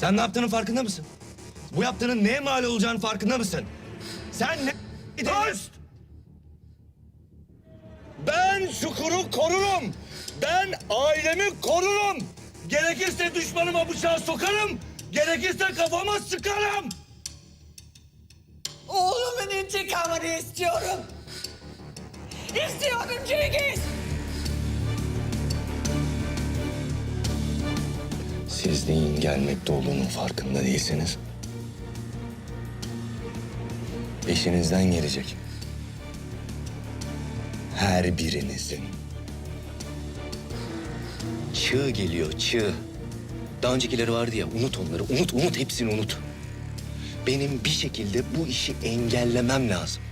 Sen ne yaptığının farkında mısın? Bu yaptığının neye mal olacağının farkında mısın? Sen ne... Dost! Ben Şukur'u korurum. Ben ailemi korurum. Gerekirse düşmanıma bıçağı sokarım. Gerekirse kafama sıkarım. Oğlumun intikamını istiyorum. İstiyorum Cengiz. Siz neyin gelmekte olduğunun farkında değilsiniz. Eşinizden gelecek. Her birinizin. Çığ geliyor, çığ. Daha öncekileri vardı ya, unut onları. Unut, unut, hepsini unut. Benim bir şekilde bu işi engellemem lazım.